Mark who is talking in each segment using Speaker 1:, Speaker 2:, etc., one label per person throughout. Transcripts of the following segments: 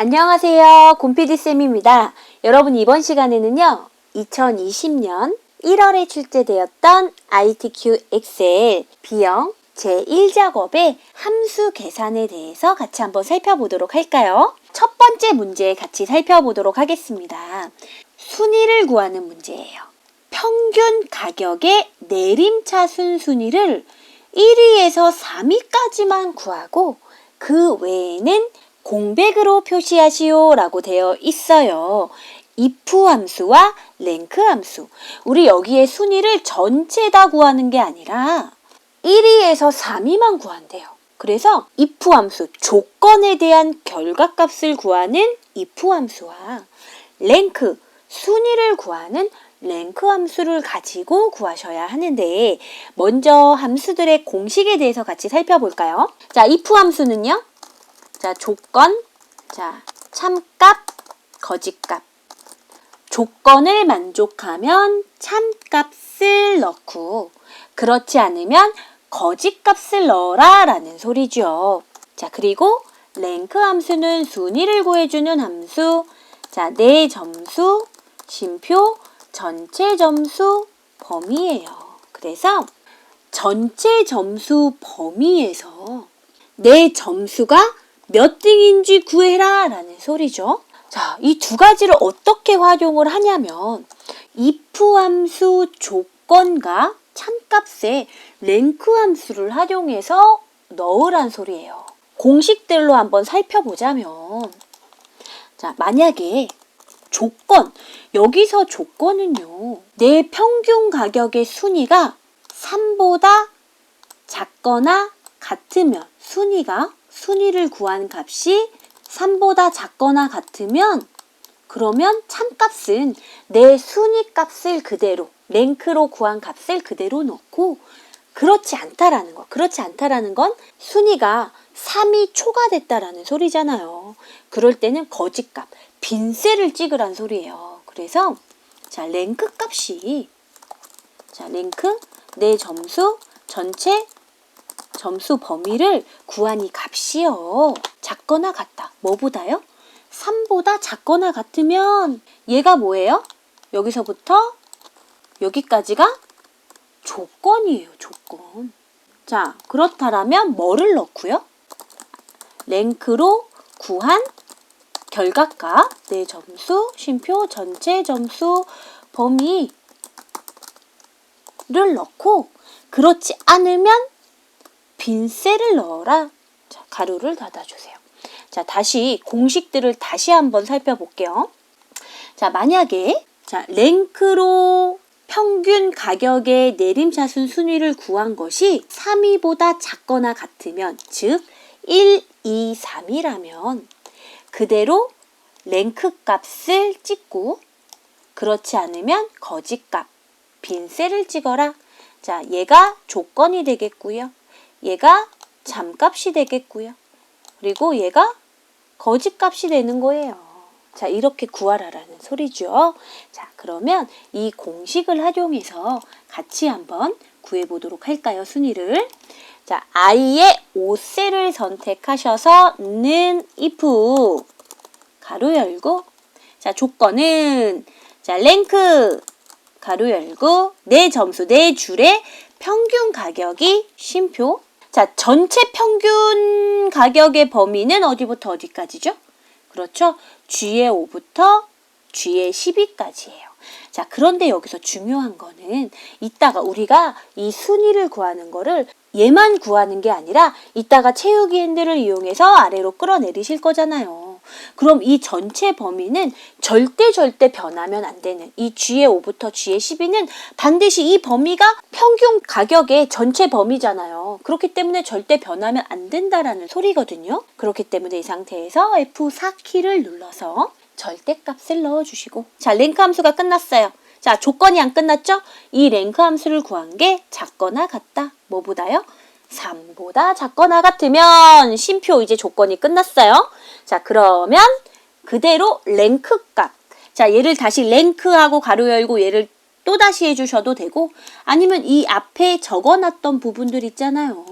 Speaker 1: 안녕하세요. 곰피디쌤입니다. 여러분 이번 시간에는요. 2020년 1월에 출제되었던 ITQ Excel B형 제1작업의 함수 계산에 대해서 같이 한번 살펴보도록 할까요? 첫 번째 문제 같이 살펴보도록 하겠습니다. 순위를 구하는 문제예요. 평균 가격의 내림차순 순위를 1위에서 3위까지만 구하고 그 외에는 공백으로 표시하시오 라고 되어 있어요. if 함수와 rank 함수. 우리 여기에 순위를 전체 다 구하는 게 아니라 1위에서 3위만 구한대요. 그래서 if 함수, 조건에 대한 결과값을 구하는 if 함수와 rank, 순위를 구하는 랭크 함수를 가지고 구하셔야 하는데 먼저 함수들의 공식에 대해서 같이 살펴볼까요? 자, if 함수는요. 자, 조건. 자, 참값, 거짓값. 조건을 만족하면 참값을 넣고 그렇지 않으면 거짓값을 넣어라 라는 소리죠. 자, 그리고 랭크 함수는 순위를 구해주는 함수. 자, 내 네 점수, 심표, 전체 점수, 범위예요. 그래서 전체 점수 범위에서 내 네 점수가 몇 등인지 구해라 라는 소리죠. 자, 이 두 가지를 어떻게 활용을 하냐면 if 함수 조건과 찬값에 랭크 함수를 활용해서 넣으란 소리예요. 공식들로 한번 살펴보자면 자, 만약에 조건 여기서 조건은요. 내 평균 가격의 순위가 3보다 작거나 같으면 순위가 순위를 구한 값이 3보다 작거나 같으면 그러면 참값은 내 순위 값을 그대로 랭크로 구한 값을 그대로 넣고 그렇지 않다라는 거. 그렇지 않다라는 건 순위가 3이 초과됐다라는 소리잖아요. 그럴 때는 거짓값, 빈셀을 찍으란 소리예요. 그래서 자, 랭크 값이 자, 랭크 내 점수 전체 점수 범위를 구한 이 값이요. 작거나 같다. 뭐보다요? 3보다 작거나 같으면 얘가 뭐예요? 여기서부터 여기까지가 조건이에요. 조건. 자, 그렇다라면 뭐를 넣고요? 랭크로 구한 결과값, 내 네 점수, 쉼표, 전체 점수, 범위를 넣고 그렇지 않으면 빈셀을 넣어라. 자, 가루를 닫아주세요. 자, 다시 공식들을 다시 한번 살펴볼게요. 자, 만약에 자, 랭크로 평균 가격의 내림차순 순위를 구한 것이 3위보다 작거나 같으면 즉 1, 2, 3이라면 그대로 랭크 값을 찍고 그렇지 않으면 거짓값 빈셀을 찍어라. 자, 얘가 조건이 되겠고요. 얘가 잠값이 되겠고요. 그리고 얘가 거짓값이 되는 거예요. 자, 이렇게 구하라라는 소리죠. 자, 그러면 이 공식을 활용해서 같이 한번 구해보도록 할까요? 순위를. 자, i의 5셀을 선택하셔서 는 if 가로 열고 자, 조건은 자, 랭크 가로 열고 내 점수 내 줄의 평균 가격이 쉼표 자, 전체 평균 가격의 범위는 어디부터 어디까지죠? 그렇죠? G의 5부터 G의 12까지예요. 자, 그런데 여기서 중요한 거는 이따가 우리가 이 순위를 구하는 거를 얘만 구하는 게 아니라 이따가 채우기 핸들을 이용해서 아래로 끌어내리실 거잖아요. 그럼 이 전체 범위는 절대 절대 변하면 안 되는 이 G의 5부터 G의 12는 반드시 이 범위가 평균 가격의 전체 범위잖아요. 그렇기 때문에 절대 변하면 안 된다라는 소리거든요. 그렇기 때문에 이 상태에서 F4키를 눌러서 절대값을 넣어주시고 자 랭크 함수가 끝났어요. 자 조건이 안 끝났죠? 이 랭크 함수를 구한 게 작거나 같다. 뭐보다요? 3보다 작거나 같으면 심표 이제 조건이 끝났어요. 자, 그러면 그대로 랭크 값. 자, 얘를 다시 랭크하고 가로 열고 얘를 또 다시 해주셔도 되고 아니면 이 앞에 적어놨던 부분들 있잖아요.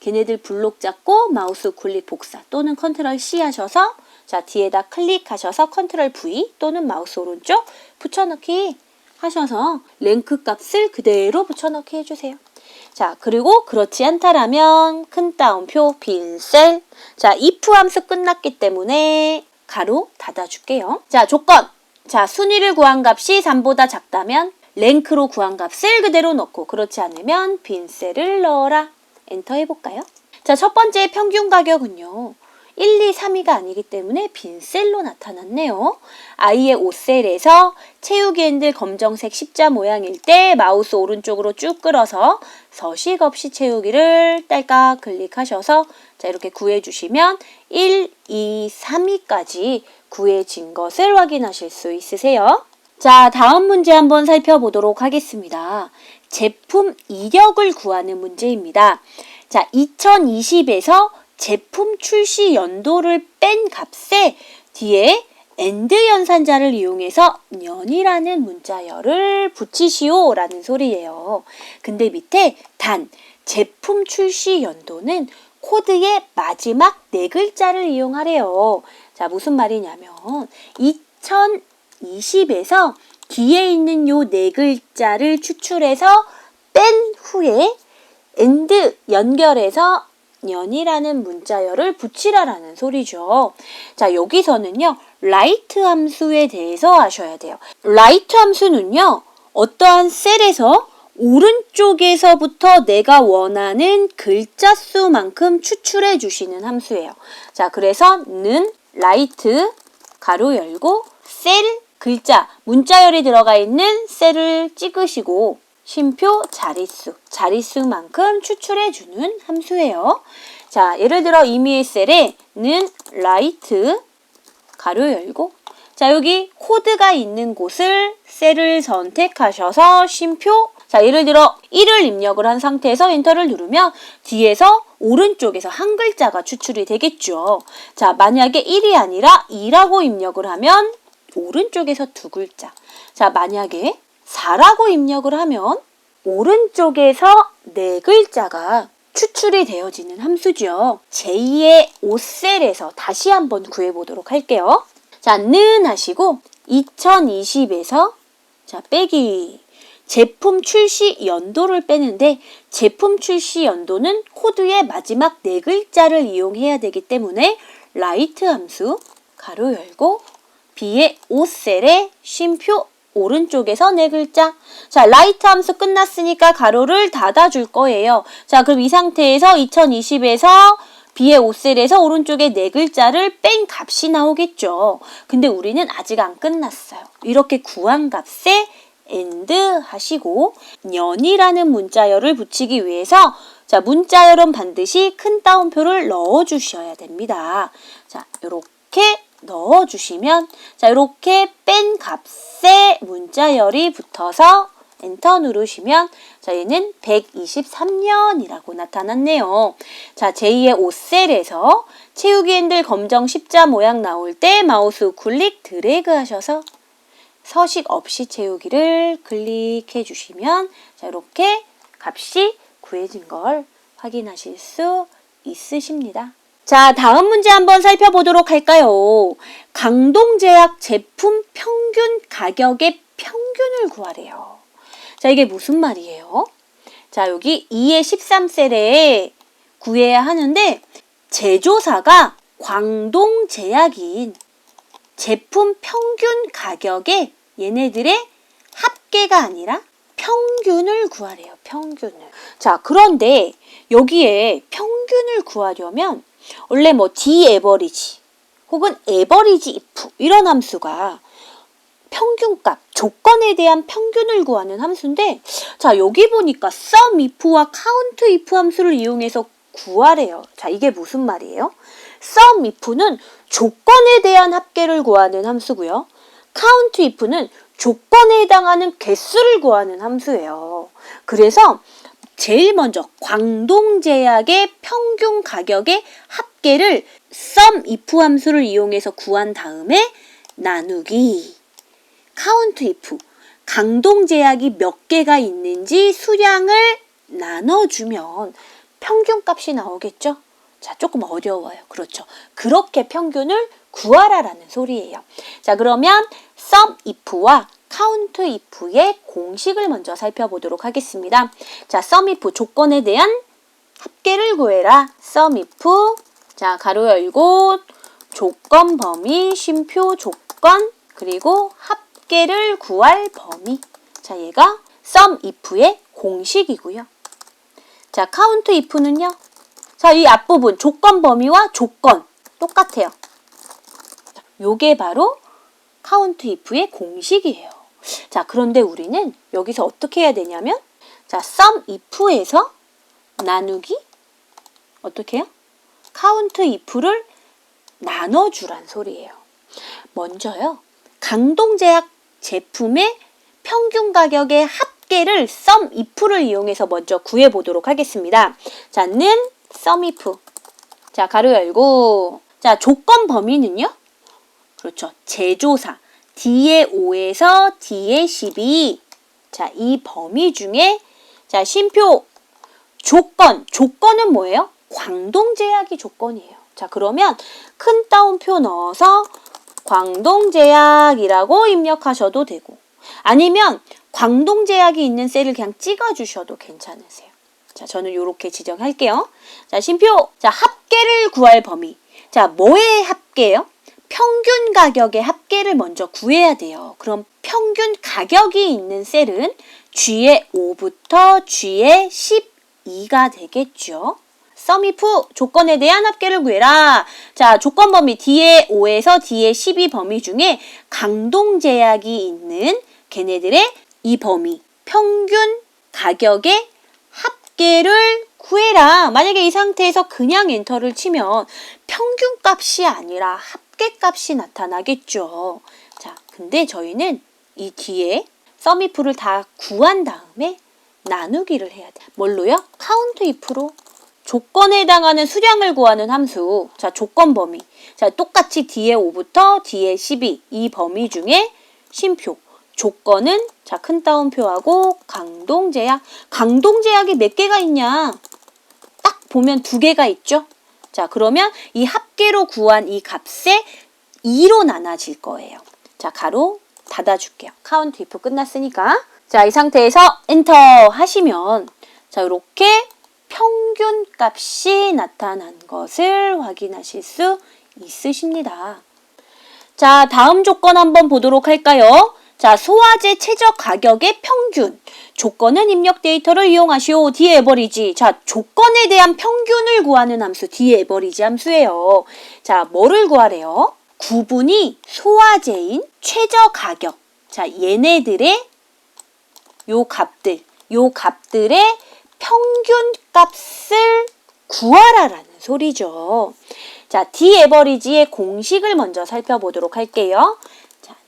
Speaker 1: 걔네들 블록 잡고 마우스 굴립 복사 또는 컨트롤 C 하셔서 자 뒤에다 클릭하셔서 컨트롤 V 또는 마우스 오른쪽 붙여넣기 하셔서 랭크 값을 그대로 붙여넣기 해주세요. 자, 그리고 그렇지 않다라면 큰 따옴표 빈셀. 자, if 함수 끝났기 때문에 가로 닫아줄게요. 자, 조건. 자, 순위를 구한 값이 3보다 작다면 랭크로 구한 값을 그대로 넣고 그렇지 않으면 빈셀을 넣어라. 엔터 해볼까요? 자, 첫 번째 평균 가격은요. 1, 2, 3위가 아니기 때문에 빈 셀로 나타났네요. 아이의 5셀에서 채우기 핸들 검정색 십자 모양일 때 마우스 오른쪽으로 쭉 끌어서 서식 없이 채우기를 딸깍 클릭하셔서 자 이렇게 구해주시면 1, 2, 3위까지 구해진 것을 확인하실 수 있으세요. 자, 다음 문제 한번 살펴보도록 하겠습니다. 제품 이력을 구하는 문제입니다. 자, 2020에서 제품 출시 연도를 뺀 값에 뒤에 엔드 연산자를 이용해서 년이라는 문자열을 붙이시오 라는 소리예요. 근데 밑에 단 제품 출시 연도는 코드의 마지막 네 글자를 이용하래요. 자, 무슨 말이냐면 2020에서 뒤에 있는 요 네 글자를 추출해서 뺀 후에 엔드 연결해서 년이라는 문자열을 붙이라라는 소리죠. 자, 여기서는요. 라이트 함수에 대해서 아셔야 돼요. 라이트 함수는요. 어떠한 셀에서 오른쪽에서부터 내가 원하는 글자 수만큼 추출해 주시는 함수예요. 자, 그래서 는 라이트 가로 열고 셀 글자 문자열이 들어가 있는 셀을 찍으시고 쉼표 자릿수, 자릿수만큼 추출해주는 함수예요. 자, 예를 들어 이미 셀에는 라이트 가로 열고 자, 여기 코드가 있는 곳을 셀을 선택하셔서 쉼표 자, 예를 들어 1을 입력을 한 상태에서 엔터를 누르면 뒤에서 오른쪽에서 한 글자가 추출이 되겠죠. 자, 만약에 1이 아니라 2라고 입력을 하면 오른쪽에서 두 글자. 자, 만약에 4라고 입력을 하면 오른쪽에서 네 글자가 추출이 되어지는 함수죠. 제의 5셀에서 다시 한번 구해보도록 할게요. 자, 는 하시고 2020에서 자, 빼기 제품 출시 연도를 빼는데 제품 출시 연도는 코드의 마지막 네 글자를 이용해야 되기 때문에 라이트 함수 가로 열고 B의 5셀에 쉼표 오른쪽에서 네 글자. 자, 라이트 함수 끝났으니까 가로를 닫아줄 거예요. 자, 그럼 이 상태에서 2020에서 B의 오셀에서 오른쪽에 네 글자를 뺀 값이 나오겠죠. 근데 우리는 아직 안 끝났어요. 이렇게 구한 값에 and 하시고 년이라는 문자열을 붙이기 위해서 자 문자열은 반드시 큰 따옴표를 넣어 주셔야 됩니다. 자 이렇게 넣어주시면 자 이렇게 뺀 값에 문자열이 붙어서 엔터 누르시면 저희는 123년이라고 나타났네요. 자, 제2의 5셀에서 채우기 핸들 검정 십자 모양 나올 때 마우스 클릭 드래그 하셔서 서식 없이 채우기를 클릭해 주시면 자, 이렇게 값이 구해진 걸 확인하실 수 있으십니다. 자, 다음 문제 한번 살펴보도록 할까요? 강동제약 제품 평균 가격의 평균을 구하래요. 자, 이게 무슨 말이에요? 자, 여기 2의 13셀에 구해야 하는데 제조사가 광동제약인 제품 평균 가격에 얘네들의 합계가 아니라 평균을 구하래요. 평균을. 자, 그런데 여기에 평균을 구하려면 원래 뭐 D 에버리지 혹은 에버리지 if 이런 함수가 평균값, 조건에 대한 평균을 구하는 함수인데 자 여기 보니까 sum if와 count if 함수를 이용해서 구하래요. 자 이게 무슨 말이에요? sum if는 조건에 대한 합계를 구하는 함수고요. count if는 조건에 해당하는 개수를 구하는 함수예요. 그래서 제일 먼저 광동제약의 평균 가격의 합계를 썸 if 함수를 이용해서 구한 다음에 나누기 카운트 if 강동제약이 몇 개가 있는지 수량을 나눠주면 평균값이 나오겠죠? 자, 조금 어려워요. 그렇죠. 그렇게 평균을 구하라라는 소리예요. 자, 그러면 썸 if와 카운트 이프의 공식을 먼저 살펴보도록 하겠습니다. 자, sum 조건에 대한 합계를 구해라. sum 자, 가로 열고 조건 범위 쉼표 조건 그리고 합계를 구할 범위. 자, 얘가 sum 의 공식이고요. 자, count 는요 자, 이 앞부분 조건 범위와 조건 똑같아요. 요게 바로 count 의 공식이에요. 자, 그런데 우리는 여기서 어떻게 해야 되냐면 자, sum if에서 나누기 어떻게 해요? count if를 나눠주란 소리예요. 먼저요. 강동제약 제품의 평균 가격의 합계를 sum if를 이용해서 먼저 구해 보도록 하겠습니다. 자, 는 sum if. 자, 가로 열고. 자, 조건 범위는요? 그렇죠. 제조사. D의 5에서 D의 12. 자, 이 범위 중에 자, 심표 조건. 조건은 뭐예요? 광동 제약이 조건이에요. 자, 그러면 큰 따옴표 넣어서 광동 제약이라고 입력하셔도 되고 아니면 광동 제약이 있는 셀을 그냥 찍어 주셔도 괜찮으세요. 자, 저는 이렇게 지정할게요. 자, 심표. 자, 합계를 구할 범위. 자, 뭐의 합계예요? 평균 가격의 합계를 먼저 구해야 돼요. 그럼 평균 가격이 있는 셀은 G의 5부터 G의 12가 되겠죠. 썸미프 조건에 대한 합계를 구해라. 자, 조건 범위 D의 5에서 D의 12 범위 중에 강동 제약이 있는 걔네들의 이 범위 평균 가격의 합계를 구해라. 만약에 이 상태에서 그냥 엔터를 치면 평균값이 아니라 합 합계값이 나타나겠죠. 자, 근데 저희는 이 뒤에 썸이프를 다 구한 다음에 나누기를 해야 돼. 뭘로요? 카운트 if로 조건에 해당하는 수량을 구하는 함수. 자, 조건 범위. 자, 똑같이 뒤에 5부터 뒤에 12. 이 범위 중에 심표. 조건은 자, 큰 따옴표하고 강동 제약. 강동 제약이 몇 개가 있냐? 딱 보면 두 개가 있죠. 자, 그러면 이 합계로 구한 이 값에 2로 나눠질 거예요. 자, 가로 닫아줄게요. 카운트 if 끝났으니까. 자, 이 상태에서 엔터 하시면 자, 이렇게 평균 값이 나타난 것을 확인하실 수 있으십니다. 자, 다음 조건 한번 보도록 할까요? 자, 소화제 최저 가격의 평균. 조건은 입력 데이터를 이용하시오. 디에버리지. 자, 조건에 대한 평균을 구하는 함수 디에버리지 함수예요. 자, 뭐를 구하래요? 구분이 소화제인 최저 가격. 자, 얘네들의 요 값들, 요 값들의 평균 값을 구하라라는 소리죠. 자, 디에버리지의 공식을 먼저 살펴보도록 할게요.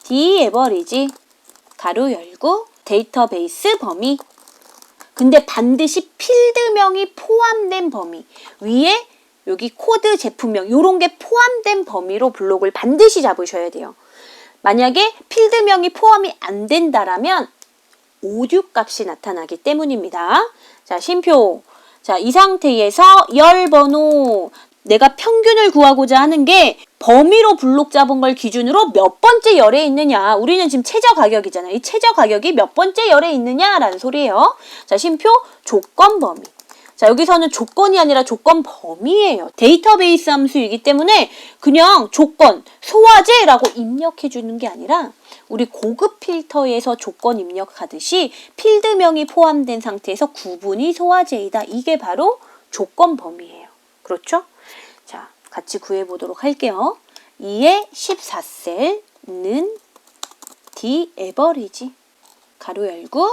Speaker 1: D 에버리지 가로 열고 데이터베이스 범위 근데 반드시 필드명이 포함된 범위 위에 여기 코드 제품명 요런 게 포함된 범위로 블록을 반드시 잡으셔야 돼요. 만약에 필드명이 포함이 안 된다라면 오류 값이 나타나기 때문입니다. 자, 쉼표 자, 이 상태에서 열 번호. 내가 평균을 구하고자 하는 게 범위로 블록 잡은 걸 기준으로 몇 번째 열에 있느냐. 우리는 지금 최저 가격이잖아요. 이 최저 가격이 몇 번째 열에 있느냐라는 소리예요. 자, 심표 조건 범위. 자, 여기서는 조건이 아니라 조건 범위예요. 데이터베이스 함수이기 때문에 그냥 조건, 소화제라고 입력해 주는 게 아니라 우리 고급 필터에서 조건 입력하듯이 필드명이 포함된 상태에서 구분이 소화제이다. 이게 바로 조건 범위예요. 그렇죠? 같이 구해보도록 할게요. 2의 14셀은 D 에버리지 가로 열고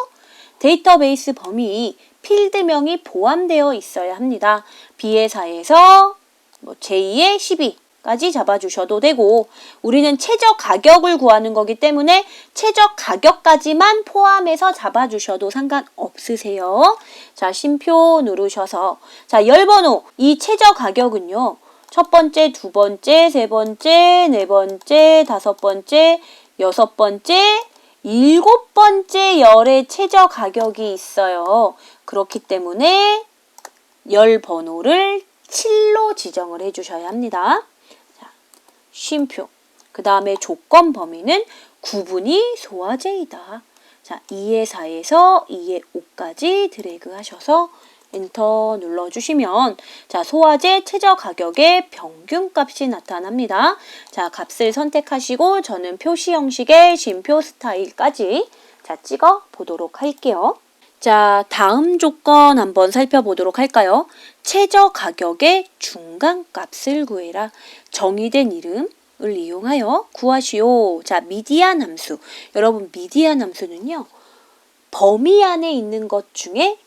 Speaker 1: 데이터베이스 범위 필드명이 포함되어 있어야 합니다. B의 4에서 뭐 J의 12 까지 잡아주셔도 되고 우리는 최저 가격을 구하는 거기 때문에 최저 가격까지만 포함해서 잡아주셔도 상관없으세요. 자, 심표 누르셔서 자, 1번호이 최저 가격은요. 첫 번째, 두 번째, 세 번째, 네 번째, 다섯 번째, 여섯 번째, 일곱 번째 열의 최저 가격이 있어요. 그렇기 때문에 열 번호를 7로 지정을 해주셔야 합니다. 자, 쉼표. 그 다음에 조건 범위는 구분이 소화제이다. 자, 2의 4에서 2의 5까지 드래그 하셔서 엔터 눌러주시면 자 소화제 최저 가격의 평균값이 나타납니다. 자 값을 선택하시고 저는 표시 형식의 진표 스타일까지 자 찍어 보도록 할게요. 자 다음 조건 한번 살펴보도록 할까요? 최저 가격의 중간값을 구해라. 정의된 이름, 을 이용하여 구하시오. 자, 미디안 함수. 여러분, 미디안 함수는요, 범위 안에 있는 것 중에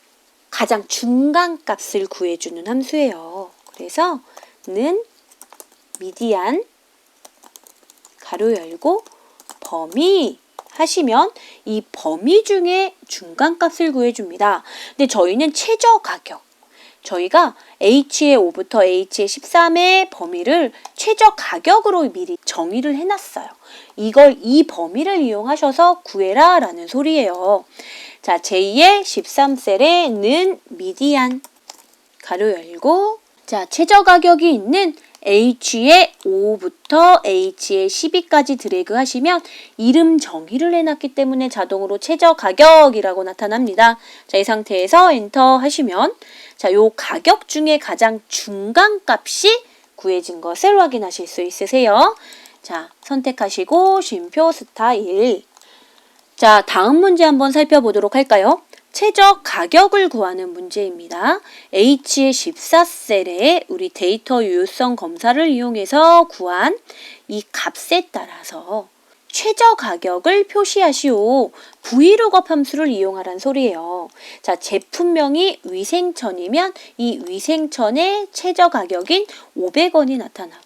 Speaker 1: 가장 중간 값을 구해주는 함수예요. 그래서 는 미디안 가로 열고 범위 하시면 이 범위 중에 중간 값을 구해줍니다. 근데 저희는 최저 가격 저희가 H의 5부터 H의 13의 범위를 최저 가격으로 미리 정의를 해놨어요. 이걸 이 범위를 이용하셔서 구해라 라는 소리예요. 자, 제2의 13셀에는 미디안 가로 열고 자, 최저 가격이 있는 H의 5부터 H의 12까지 드래그 하시면 이름 정의를 해놨기 때문에 자동으로 최저 가격이라고 나타납니다. 자, 이 상태에서 엔터 하시면 자, 요 가격 중에 가장 중간 값이 구해진 것을 확인하실 수 있으세요. 자, 선택하시고 쉼표 스타일 자, 다음 문제 한번 살펴보도록 할까요? 최저 가격을 구하는 문제입니다. H14셀에 우리 데이터 유효성 검사를 이용해서 구한 이 값에 따라서 최저 가격을 표시하시오. 브이로그업 함수를 이용하란 소리예요. 자, 제품명이 위생천이면 이 위생천의 최저 가격인 500원이 나타나고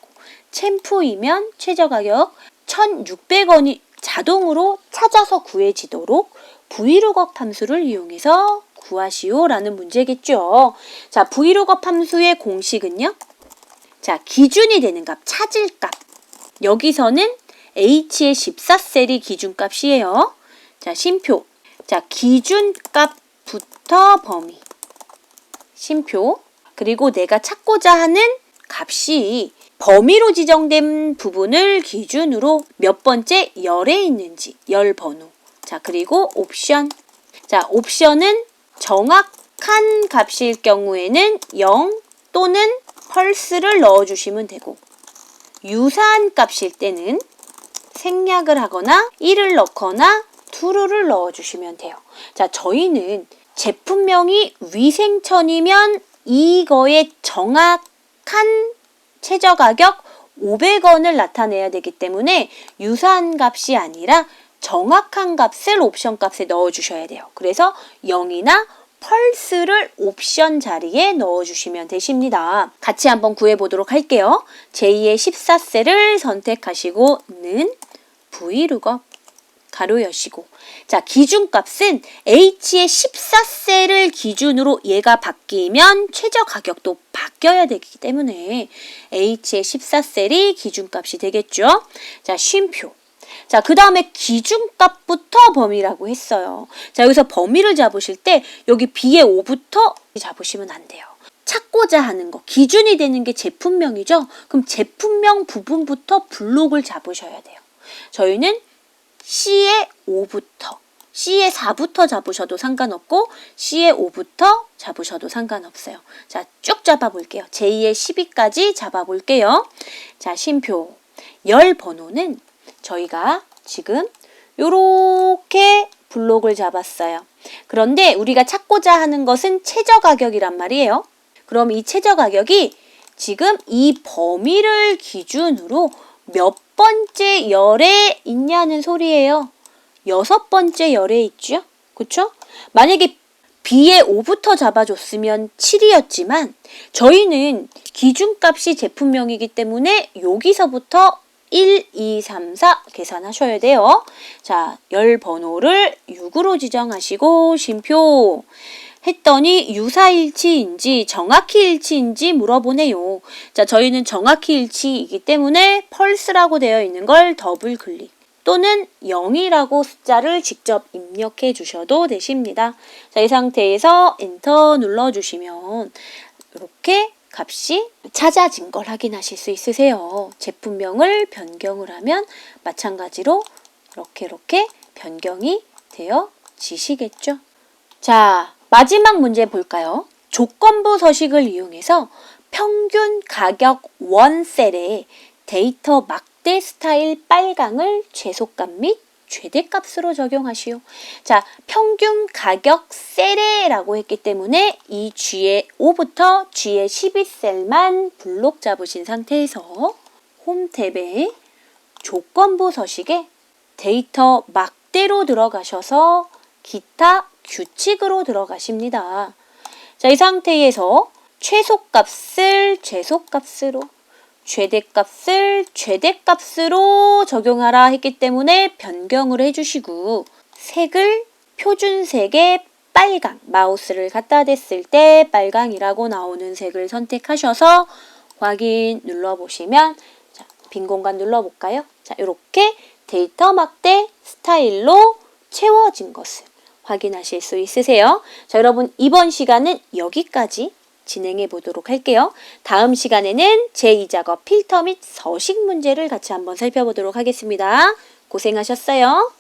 Speaker 1: 챔프이면 최저 가격 1600원이 자동으로 찾아서 구해지도록 브이로그 함수를 이용해서 구하시오라는 문제겠죠. 자, 브이로그 함수의 공식은요. 자, 기준이 되는 값, 찾을 값. 여기서는 H의 14셀이 기준값이에요. 자, 심표. 자, 기준값부터 범위. 심표. 그리고 내가 찾고자 하는 값이 범위로 지정된 부분을 기준으로 몇 번째 열에 있는지 열 번호. 자, 그리고 옵션. 자, 옵션은 정확한 값일 경우에는 0 또는 펄스를 넣어주시면 되고 유사한 값일 때는 생략을 하거나 1을 넣거나 투루를 넣어주시면 돼요. 자, 저희는 제품명이 위생천이면 이거의 정확한 최저 가격 500원을 나타내야 되기 때문에 유사한 값이 아니라 정확한 값을 옵션 값에 넣어 주셔야 돼요. 그래서 0이나 펄스를 옵션 자리에 넣어 주시면 되십니다. 같이 한번 구해 보도록 할게요. 제의 14셀을 선택하시고 는 V룩업 가로 여시고 자, 기준값은 H의 14세를 기준으로 얘가 바뀌면 최저 가격도 바뀌어야 되기 때문에 H의 14셀이 기준값이 되겠죠. 자, 쉼표. 자, 그 다음에 기준값부터 범위라고 했어요. 자, 여기서 범위를 잡으실 때 여기 B의 5부터 잡으시면 안 돼요. 찾고자 하는 거, 기준이 되는 게 제품명이죠? 그럼 제품명 부분부터 블록을 잡으셔야 돼요. 저희는 C의 5부터 C의 4부터 잡으셔도 상관없고 C의 5부터 잡으셔도 상관없어요. 자, 쭉 잡아볼게요. J의 1 0위까지 잡아볼게요. 자, 심표 열 번호는 저희가 지금 요렇게 블록을 잡았어요. 그런데 우리가 찾고자 하는 것은 최저 가격이란 말이에요. 그럼 이 최저 가격이 지금 이 범위를 기준으로 몇 번째 열에 있냐는 소리예요. 여섯 번째 열에 있죠? 그쵸? 만약에 b 에 5부터 잡아줬으면 7이었지만 저희는 기준값이 제품명이기 때문에 여기서부터 1, 2, 3, 4 계산하셔야 돼요. 자, 열 번호를 6으로 지정하시고 쉼표. 했더니 유사일치인지 정확히 일치인지 물어보네요. 자, 저희는 정확히 일치이기 때문에 펄스라고 되어 있는 걸 더블 클릭. 또는 0이라고 숫자를 직접 입력해 주셔도 되십니다. 자, 이 상태에서 엔터 눌러 주시면 이렇게 값이 찾아진 걸 확인하실 수 있으세요. 제품명을 변경을 하면 마찬가지로 이렇게 이렇게 변경이 되어지시겠죠. 자, 마지막 문제 볼까요? 조건부 서식을 이용해서 평균 가격 원셀의 데이터 막대 스타일 빨강을 최소값 및 최대값으로 적용하시오. 자, 평균 가격 세례라고 했기 때문에 이 G의 5부터 G의 12셀만 블록 잡으신 상태에서 홈탭에 조건부 서식에 데이터 막대로 들어가셔서 기타 규칙으로 들어가십니다. 자, 이 상태에서 최소값을 최소값으로 최대값을 최대값으로 적용하라 했기 때문에 변경을 해주시고 색을 표준색의 빨강 마우스를 갖다 댔을 때 빨강이라고 나오는 색을 선택하셔서 확인 눌러보시면 자, 빈 공간 눌러볼까요? 자, 이렇게 데이터 막대 스타일로 채워진 것을 확인하실 수 있으세요. 자, 여러분 이번 시간은 여기까지 진행해 보도록 할게요. 다음 시간에는 제2 작업 필터 및 서식 문제를 같이 한번 살펴보도록 하겠습니다. 고생하셨어요.